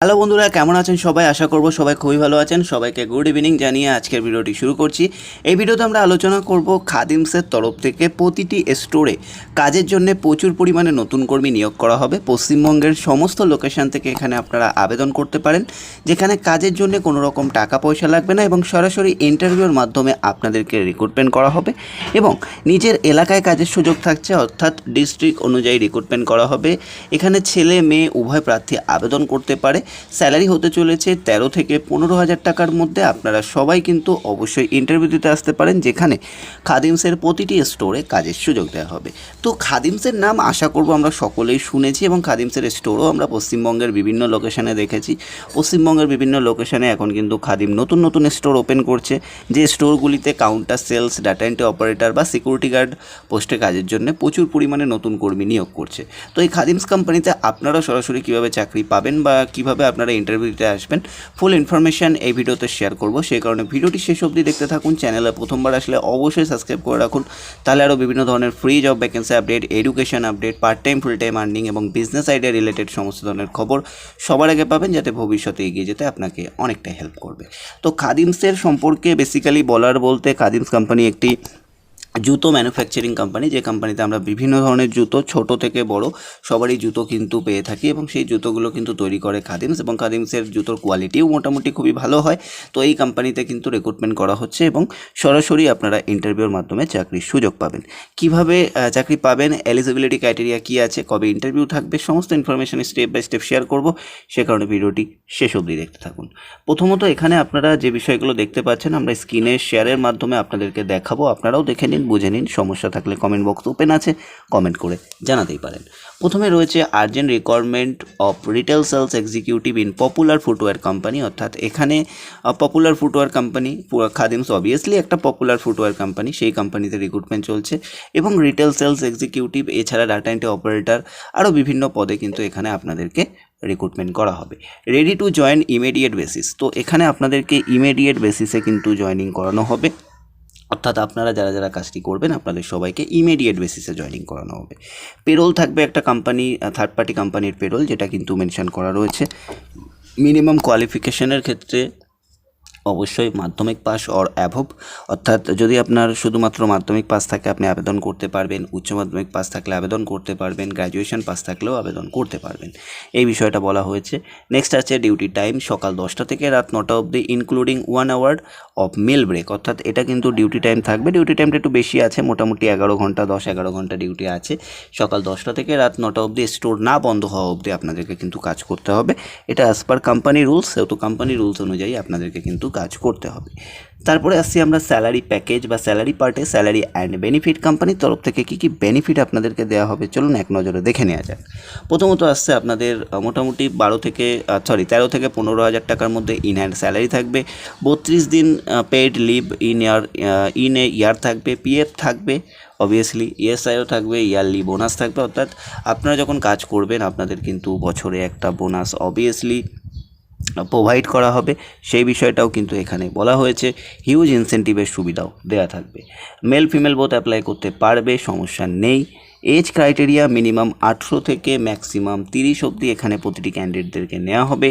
Hello বন্ধুরা, কেমন আছেন সবাই? আশা করব সবাই খুবই ভালো আছেন। সবাইকে গুড ইভিনিং জানিয়ে আজকের ভিডিওটি শুরু করছি। এই ভিডিওতে আমরা আলোচনা করব খাদিমসের তরফ থেকে প্রতিটি স্টোরে কাজের জন্য প্রচুর পরিমাণে নতুন কর্মী নিয়োগ করা হবে। পশ্চিমবঙ্গের সমস্ত লোকেশন থেকে এখানে আপনারা আবেদন করতে পারেন, যেখানে কাজের জন্য কোনো রকম টাকা পয়সা লাগবে না এবং সরাসরি ইন্টারভিউর মাধ্যমে আপনাদেরকে রিক্রুটমেন্ট করা হবে এবং নিজের এলাকায় কাজের সুযোগ থাকছে, অর্থাৎ ডিস্ট্রিক্ট অনুযায়ী রিক্রুটমেন্ট করা হবে। এখানে ছেলে, মেয়ে, উভয় প্রার্থী আবেদন করতে পারে। স্যালারি হতে চলেছে তেরো থেকে পনেরো হাজার টাকার মধ্যে। আপনারা সবাই কিন্তু অবশ্যই ইন্টারভিউ দিতে আসতে পারেন, যেখানে খাদিমসের প্রতিটি স্টোরে কাজের সুযোগ দেওয়া হবে। তো খাদিমসের নাম আশা করব আমরা সকলেই শুনেছি এবং খাদিমসের স্টোরও আমরা পশ্চিমবঙ্গের বিভিন্ন লোকেশানে দেখেছি। পশ্চিমবঙ্গের বিভিন্ন লোকেশানে এখন কিন্তু খাদিম নতুন নতুন স্টোর ওপেন করছে। যে স্টোরগুলিতে counter sales data entry operator বা সিকিউরিটি গার্ড পোস্টে কাজের জন্য প্রচুর পরিমাণে নতুন কর্মী নিয়োগ করছে। তো এই খাদিমস কোম্পানিতে আপনারা সরাসরি কীভাবে চাকরি পাবেন বা কীভাবে আপনারা ইন্টারভিউতে আসবেন। ফুল ইনফরমেশন এই ভিডিওতে শেয়ার করব। সেই কারণে ভিডিওটি শেষ অবধি দেখতে থাকুন চ্যানেলে প্রথমবার আসলে অবশ্যই সাবস্ক্রাইব করে রাখুন। তাহলে আরও বিভিন্ন ধরনের free job vacancy update education update part time full time earning এবং বিজনেস আইডিয়া রিলেটেড সমস্ত ধরনের খবর সবার আগে পাবেন, যাতে ভবিষ্যতে এগিয়ে যেতে আপনাকে অনেকটা হেল্প করবে। তো খাদিমসের সম্পর্কে বেসিক্যালি বলার বলতে, খাদিমস কোম্পানি একটি জুতো ম্যানুফ্যাকচারিং কোম্পানি যে কোম্পানিতে আমরা বিভিন্ন ধরনের জুতো, ছোট থেকে বড়, সবারই জুতো কিন্তু পেয়ে থাকি এবং সেই জুতোগুলো কিন্তু তৈরি করে খাদিমস এবং খাদিমসের জুতোর কোয়ালিটিও মোটামুটি খুবই ভালো হয়। তো এই কোম্পানিতে কিন্তু রেক্রুটমেন্ট করা হচ্ছে এবং সরাসরি আপনারা ইন্টারভিউর মাধ্যমে চাকরির সুযোগ পাবেন। কীভাবে চাকরি পাবেন এলিজিবিলিটি ক্রাইটেরিয়া কী আছে, কবে ইন্টারভিউ থাকবে, সমস্ত information step by step share করব, সে কারণে ভিডিওটি শেষ অবধি দেখতে থাকুন। প্রথমত এখানে আপনারা যে বিষয়গুলো দেখতে পাচ্ছেন, আমরা স্ক্রিনে শেয়ারের মাধ্যমে আপনাদেরকে দেখাবো, আপনারাও দেখে নিন বুঝে নিন, সমস্যা থাকলে কমেন্ট বক্স ওপেন আছে কমেন্ট করে জানাতেই পারেন। প্রথমে রয়েছে urgent requirement of retail sales executive in popular footwear company অর্থাৎ এখানে popular footwear company Khadims obviously একটা পপুলার ফুটওয়্যার কোম্পানি সেই কোম্পানিতে রিক্রুটমেন্ট চলছে, এবং রিটেল সেলস এক্সিকিউটিভ এছাড়া ডাটা এন্ট্রি অপারেটর আরও বিভিন্ন পদে কিন্তু এখানে আপনাদেরকে রিক্রুটমেন্ট করা হবে। Ready to join immediate basis তো এখানে আপনাদেরকে ইমিডিয়েট বেসিসে কিন্তু জয়েনিং করানো হবে। অর্থাৎ আপনারা যারা যারা কাজটি করবেন, আপনাদের সবাইকে ইমিডিয়েট বেসিসে জয়েনিং করানো হবে। পেরোল থাকবে একটা কোম্পানি থার্ড পার্টি কোম্পানির পেরোল যেটা কিন্তু মেনশন করা রয়েছে। মিনিমাম কোয়ালিফিকেশনের ক্ষেত্রে অবশ্যই মাধ্যমিক পাস অর অ্যাভব অর্থাৎ যদি আপনার শুধুমাত্র মাধ্যমিক পাস থাকে, আপনি আবেদন করতে পারবেন। উচ্চ মাধ্যমিক পাস থাকলে আবেদন করতে পারবেন। গ্র্যাজুয়েশন পাস থাকলেও আবেদন করতে পারবেন। এই বিষয়টা বলা হয়েছে। নেক্সট আছে ডিউটি টাইম সকাল দশটা থেকে রাত নটা অবধি including one hour of meal break অর্থাৎ এটা কিন্তু ডিউটি টাইম থাকবে। ডিউটি টাইমটা একটু বেশি আছে। মোটামুটি এগারো ঘণ্টা, দশ, এগারো ঘণ্টা ডিউটি আছে। সকাল দশটা থেকে রাত নটা অবধি স্টোর না বন্ধ হওয়া অবধি আপনাদেরকে কিন্তু কাজ করতে হবে। এটা অ্যাজ পার কোম্পানি রুলস সেহেতু কোম্পানি রুলস অনুযায়ী আপনাদেরকে কিন্তু কাজ করতে হবে। তারপরে আসছি আমরা স্যালারি প্যাকেজ বা স্যালারি পার্টে স্যালারি অ্যান্ড বেনিফিট কোম্পানির তরফ থেকে কী কী বেনিফিট আপনাদেরকে দেওয়া হবে চলুন এক নজরে দেখে নেওয়া যাক। প্রথমত আসছে আপনাদের মোটামুটি বারো থেকে সরি তেরো থেকে পনেরো হাজার টাকার মধ্যে ইন হ্যান্ড স্যালারি থাকবে। বত্রিশ দিন paid leave in year in a year থাকবে পিএফ থাকবে অবভিয়াসলি ইএসআইও থাকবে ইয়ারলি বোনাস থাকবে, অর্থাৎ আপনারা যখন কাজ করবেন আপনাদের কিন্তু বছরে একটা বোনাস অবভিয়াসলি প্রোভাইড করা হবে, সেই বিষয়টাও কিন্তু এখানে বলা হয়েছে। হিউজ ইনসেন্টিভের সুবিধাও দেওয়া থাকবে। মেল ফিমেল বোথ অ্যাপ্লাই করতে পারবে, সমস্যা নেই। এজ ক্রাইটেরিয়া মিনিমাম আঠেরো থেকে ম্যাক্সিমাম তিরিশ অবধি এখানে প্রতিটি ক্যান্ডিডেটদেরকে নেওয়া হবে।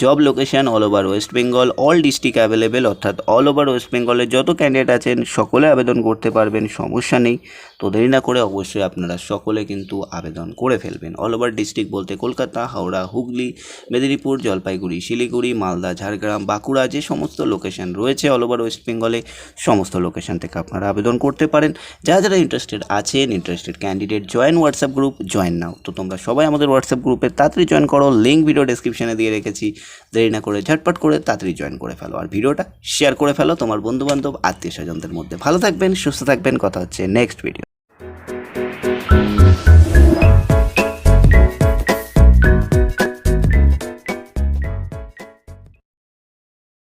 Job location all over West Bengal, all district available, অর্থাৎ অল ওভার ওয়েস্ট বেঙ্গলের যত ক্যান্ডিডেট আছেন, সকলে আবেদন করতে পারবেন, সমস্যা নেই। তো দেরি না করে অবশ্যই আপনারা সকলে কিন্তু আবেদন করে ফেলবেন। অল ওভার ডিস্ট্রিক্ট বলতে কলকাতা, হাওড়া, হুগলি, মেদিনীপুর, জলপাইগুড়ি, শিলিগুড়ি, মালদা, ঝাড়গ্রাম, বাঁকুড়া, যে সমস্ত লোকেশন রয়েছে অল ওভার ওয়েস্ট বেঙ্গলে, সমস্ত লোকেশন থেকে আপনারা আবেদন করতে পারেন। যারা যারা ইন্টারেস্টেড আছেন, interested candidate join WhatsApp group join now তো তোমরা সবাই আমাদের হোয়াটসঅ্যাপ গ্রুপে তাড়াতাড়ি জয়েন করো লিঙ্ক ভিডিও ডিসক্রিপশানে দিয়ে রেখেছি। দেরি না করে ঝটপট করে তাড়াতাড়ি জয়েন করে ফেলো। আর ভিডিওটা শেয়ার করে ফেলো তোমার বন্ধুবান্ধব আত্মীয় স্বজনদের মধ্যে। ভালো থাকবেন, সুস্থ থাকবেন। কথা হচ্ছে নেক্সট ভিডিও